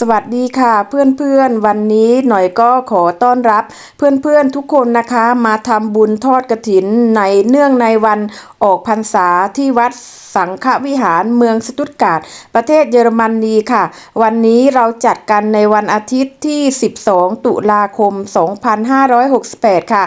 สวัสดีค่ะเพื่อนๆ วันนี้หน่อยก็ขอต้อนรับเพื่อนๆทุกคนนะคะมาทำบุญทอดกระถินในเนื่องในวันออกพรรษาที่วัดสังฆวิหารเมืองสตุตการ์ดประเทศเยอรมนีค่ะ วันนี้เราจัดกันในวันอาทิตย์ที่ 12 ตุลาคม 2568 ค่ะ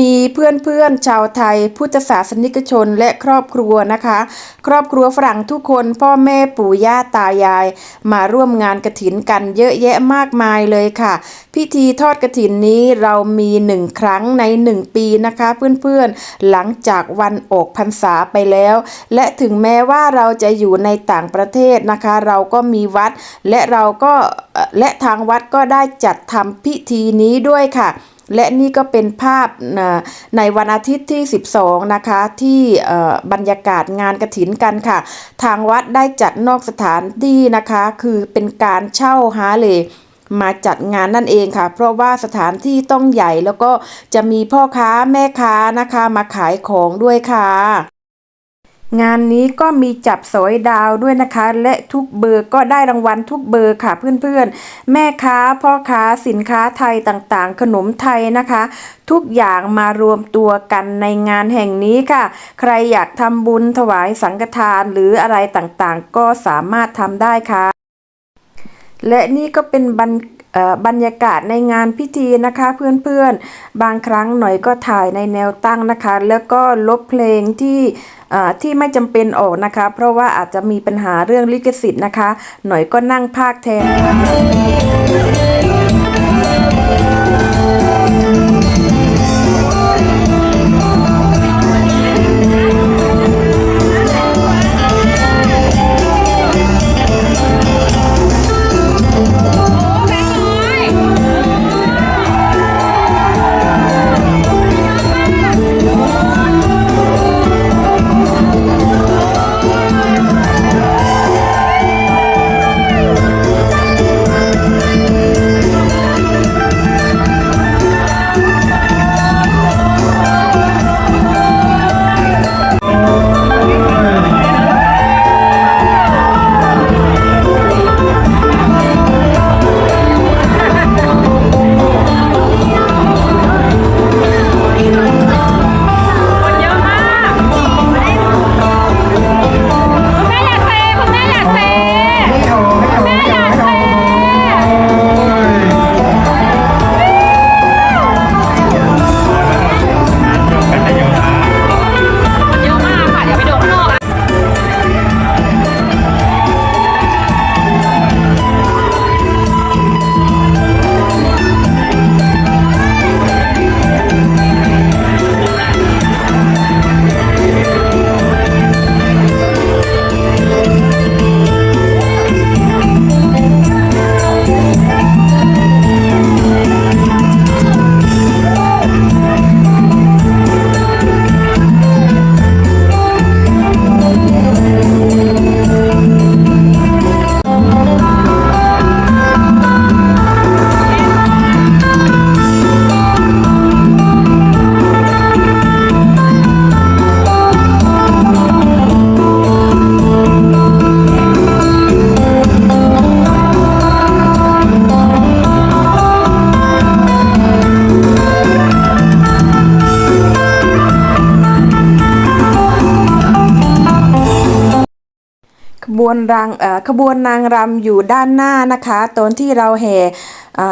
มีเพื่อนๆชาวไทยพุทธศาสนิกชนและครอบครัวนะคะ ครอบครัวฝรั่งทุกคนพ่อแม่ปู่ย่าตายาย มาร่วมงานกระถินกันเยอะแยะมากมายเลยค่ะ พิธีทอดกระถินนี้เรามีหนึ่งครั้งในหนึ่งปีนะคะเพื่อนๆ หลังจากวันออกพรรษาไปแล้ว และถึงแม้ว่าเราจะอยู่ในต่างประเทศนะคะ เราก็มีวัดและเราก็และทางวัดก็ได้จัดทำพิธีนี้ด้วยค่ะ และนี่ก็เป็นภาพในวันอาทิตย์ที่ 12 นะคะที่บรรยากาศงานกระถินกันค่ะ ทางวัดได้จัดนอกสถานที่นะคะ คือเป็นการเช่าฮาเลยมาจัดงานนั่นเองค่ะ เพราะว่าสถานที่ต้องใหญ่แล้วก็จะมีพ่อค้าแม่ค้านะคะมาขายของด้วยค่ะ งานนี้ก็มีจับสอยดาวด้วยนะคะ และทุกเบอร์ก็ได้รางวัลทุกเบอร์ค่ะเพื่อนๆ แม่ค้าพ่อค้าสินค้าไทยต่างๆ ขนมไทยนะคะ ทุกอย่างมารวมตัวกันในงานแห่งนี้ค่ะ ใครอยากทำบุญถวายสังฆทานหรืออะไรต่างๆ ก็สามารถทำได้ค่ะ และนี่ก็เป็นบรรบรรยากาศในงานพิธีนะคะเพื่อนๆ บางครั้งหน่อยก็ถ่ายในแนวตั้งนะคะ แล้วก็ลบเพลงที่ ที่ไม่จำเป็นออกนะคะ เพราะว่าอาจจะมีปัญหาเรื่องลิขสิทธิ์นะคะ หน่อยก็นั่งภาคแทนค่ะคน วนรางขบวนนางรำอยู่ด้านหน้านะคะตอนที่เราแห่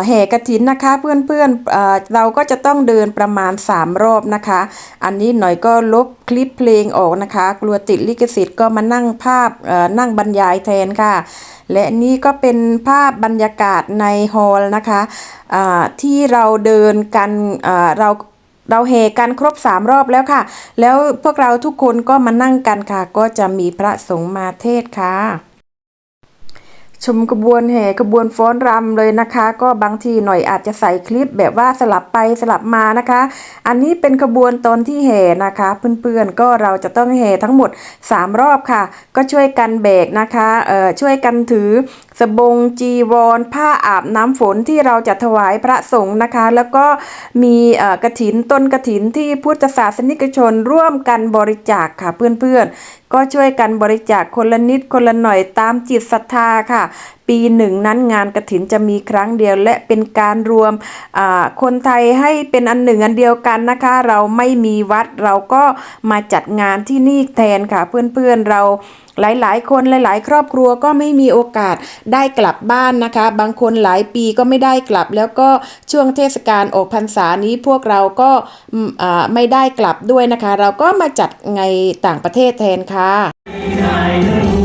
แห่กระถินนะคะเพื่อนๆเเราก็จะต้องเดินประมาณ 3 รอบนะคะ อันนี้หน่อยก็ลบคลิปเพลงออกนะคะ กลัวติดลิขสิทธิ์ก็มานั่งภาพนั่งบรรยายแทนค่ะ และนี่ก็เป็นภาพบรรยากาศในฮอลล์นะคะที่เราเดินกันเรา เราเฮกันครบสามรอบแล้วค่ะ แล้วพวกเราทุกคนก็มานั่งกันค่ะ ก็จะมีพระสงฆ์มาเทศค่ะ ชมขบวนแห่ขบวนฟ้อนรำเลยนะคะ ก็บางทีหน่อยอาจจะใส่คลิปแบบว่าสลับไปสลับมานะคะ อันนี้เป็นขบวนตอนที่แห่นะคะ เพื่อนๆก็เราจะต้องแห่ทั้งหมด 3 รอบค่ะ ก็ช่วยกันแบกนะคะเอ่อช่วยกันถือสบงจีวร ผ้าอาบน้ำฝนที่เราจะถวายพระสงฆ์นะคะ แล้วก็มีเอ่อกระถินต้นกระถินที่พุทธศาสนิกชนร่วมกันบริจาคค่ะเพื่อนๆก็ช่วยกันบริจาคคนละนิดคนละหน่อยตามจิตศรัทธาค่ะ ปีหนึ่งนั้นงานกระถินจะมีครั้งเดียว และเป็นการรวมคนไทยให้เป็นอันหนึ่งอันเดียวกันนะคะ เราไม่มีวัดเราก็มาจัดงานที่นี่แทนค่ะ เพื่อนๆเราหลายๆ คนหลายๆ ครอบครัวก็ไม่มีโอกาสได้กลับบ้านนะคะ บางคนหลายปีก็ไม่ได้กลับ แล้วก็ช่วงเทศกาลออกพรรษานี้พวกเราก็ไม่ได้กลับด้วยนะคะ เราก็มาจัดในต่างประเทศแทนค่ะ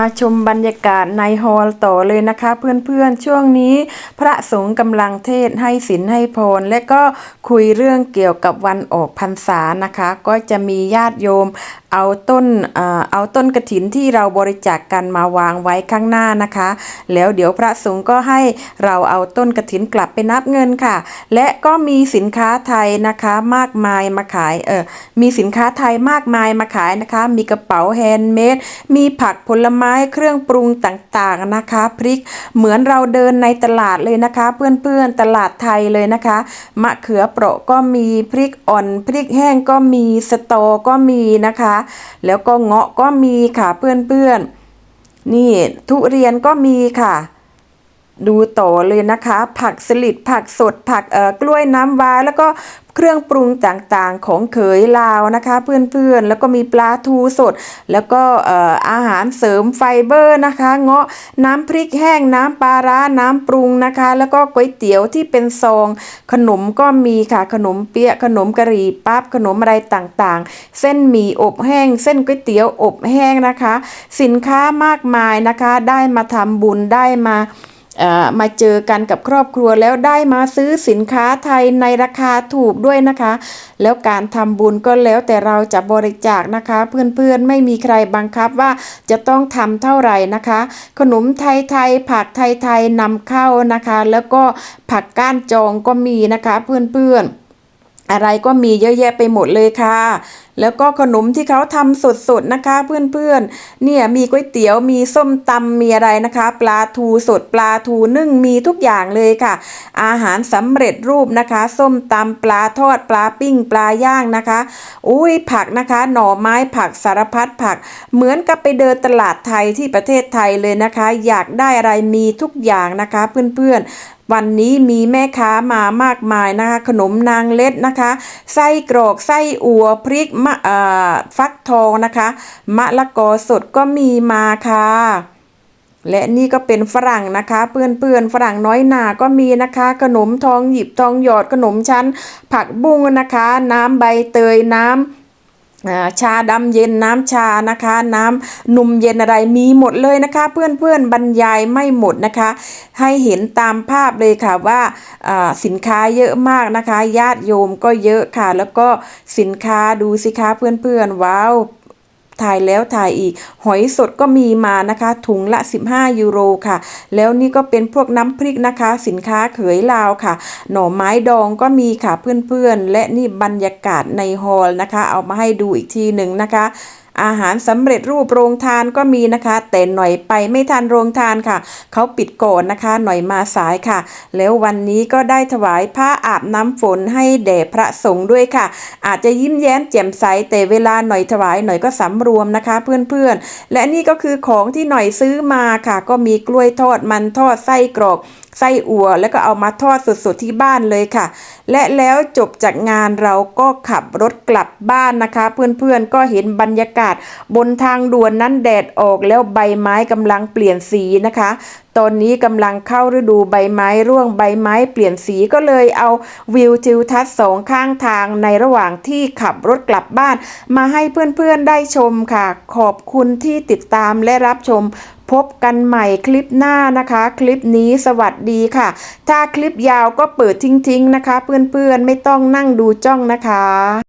มาชมบรรยากาศในฮอล์ต่อเลยนะคะ เพื่อนๆช่วงนี้พระสงฆ์กำลังเทศให้ศีลให้พรและก็คุยเรื่องเกี่ยวกับวันออกพรรษานะคะ ก็จะมีญาติโยม เอาต้นเอ่อเอาต้นกระถินที่เราบริจาคกกันมาวางไว้ข้างหน้านะคะ แล้วเดี๋ยวพระสงฆ์ก็ให้เราเอาต้นกระถินกลับไปนับเงินค่ะ และก็มีสินค้าไทยนะคะมากมายมาขายเออมีสินค้าไทยมากมายมาขายนะคะ มีกระเป๋าแฮนด์เมดมีผักผลไม้เครื่องปรุงต่างๆนะคะ พริกเหมือนเราเดินในตลาดเลยนะคะ เพื่อนๆตลาดไทยเลยนะคะ มะเขือเปราะก็มีพริกอ่อนพริกแห้งก็มีสตอก็มีนะคะแล้วก็เงาะก็มีค่ะเพื่อนๆ นี่ทุเรียนก็มีค่ะ ดูต่อเลยนะคะ ผักสลิดผักสดผักเอ่อกล้วยน้ำว้าแล้วก็เครื่องปรุงต่างๆของเขยลาวนะคะ เพื่อนๆ แล้วก็มีปลาทูสด แล้วก็เอ่ออาหารเสริมไฟเบอร์นะคะ เงาะน้ำพริกแห้งน้ำปลาร้าน้ำปรุงนะคะ แล้วก็ก๋วยเตี๋ยวที่เป็นซอง ขนมก็มีค่ะขนมเปี๊ยะขนมกะหรี่ปั๊บขนมอะไรต่างๆ เส้นหมี่อบแห้ง เส้นก๋วยเตี๋ยวอบแห้งนะคะ สินค้ามากมายนะคะ ได้มาทำบุญได้มา มาเจอกันกับครอบครัวแล้วได้มาซื้อสินค้าไทยในราคาถูกด้วยนะคะ แล้วการทำบุญก็แล้วแต่เราจะบริจาคนะคะ เพื่อนๆไม่มีใครบังคับว่าจะต้องทำเท่าไหร่นะคะ ขนมไทยๆผักไทยๆนำเข้านะคะ แล้วก็ผักก้านจองก็มีนะคะ เพื่อนๆอะไรก็มีเยอะแยะไปหมดเลยค่ะแล้วก็ขนมที่เขาทำสดๆนะคะ เพื่อนๆ เนี่ยมีก๋วยเตี๋ยวมีส้มตำมีอะไรนะคะ ปลาทูสดปลาทูนึ่งมีทุกอย่างเลยค่ะ อาหารสำเร็จรูปนะคะ ส้มตำปลาทอดปลาปิ้งปลาย่างนะคะ อุ้ยผักนะคะ หน่อไม้ผักสารพัดผัก เหมือนกับไปเดินตลาดไทยที่ประเทศไทยเลยนะคะ อยากได้อะไรมีทุกอย่างนะคะเพื่อนๆวันนี้มีแม่ค้ามามากมายนะคะ ขนมนางเล็ดนะคะ ไส้กรอกไส้อัวพริกมะฟักทองนะคะ มะละกอสดก็มีมาค่ะและนี่ก็เป็นฝรั่งนะคะ เพื่อนๆฝรั่งน้อยหนาก็มีนะคะ ขนมทองหยิบทองหยอดขนมชั้น ผักบุ้งนะคะ น้ำใบเตยน้ำ ชาดำเย็นน้ำชานะคะ น้ำนมเย็นอะไรมีหมดเลยนะคะ เพื่อนๆบรรยายไม่หมดนะคะ ให้เห็นตามภาพเลยค่ะว่าสินค้าเยอะมากนะคะ ญาติโยมก็เยอะค่ะ แล้วก็สินค้าดูสิคะเพื่อนๆว้าว ถ่ายแล้วถ่ายอีก หอยสดก็มีมานะคะ ถุงละ 15 ยูโรค่ะ แล้วนี่ก็เป็นพวกน้ำพริกนะคะ สินค้าเขยลาวค่ะ หน่อไม้ดองก็มีค่ะเพื่อนๆ และนี่บรรยากาศในฮอลล์นะคะ เอามาให้ดูอีกทีหนึ่งนะคะ อาหารสำเร็จรูปโรงทานก็มีนะคะ แต่หน่อยไปไม่ทันโรงทานค่ะ เขาปิดก่อนนะคะ หน่อยมาสายค่ะ แล้ววันนี้ก็ได้ถวายผ้าอาบน้ำฝนให้แด่พระสงฆ์ด้วยค่ะ อาจจะยิ้มแย้มแจ่มใสแต่เวลาหน่อยถวายหน่อยก็สำรวมนะคะเพื่อนๆ และนี่ก็คือของที่หน่อยซื้อมาค่ะ ก็มีกล้วยทอดมันทอดไส้กรอกไส้อั่วแล้วก็เอามาทอดสดๆที่บ้านเลยค่ะ และแล้วจบจากงานเราก็ขับรถกลับบ้านนะคะ เพื่อนๆก็เห็นบรรยากาศบนทางด่วนนั้นแดดออกแล้วใบไม้กำลังเปลี่ยนสีนะคะ ตอนนี้กำลังเข้าฤดูใบไม้ร่วงใบไม้เปลี่ยนสีก็เลยเอาวิวทิวทัศน์สองข้างทางในระหว่างที่ขับรถกลับบ้าน มาให้เพื่อนๆได้ชมค่ะ ขอบคุณที่ติดตามและรับชมพบกันใหม่คลิปหน้านะคะ คลิปนี้สวัสดีค่ะ ถ้าคลิปยาวก็เปิดทิ้งๆนะคะ เพื่อนๆไม่ต้องนั่งดูจ้องนะคะ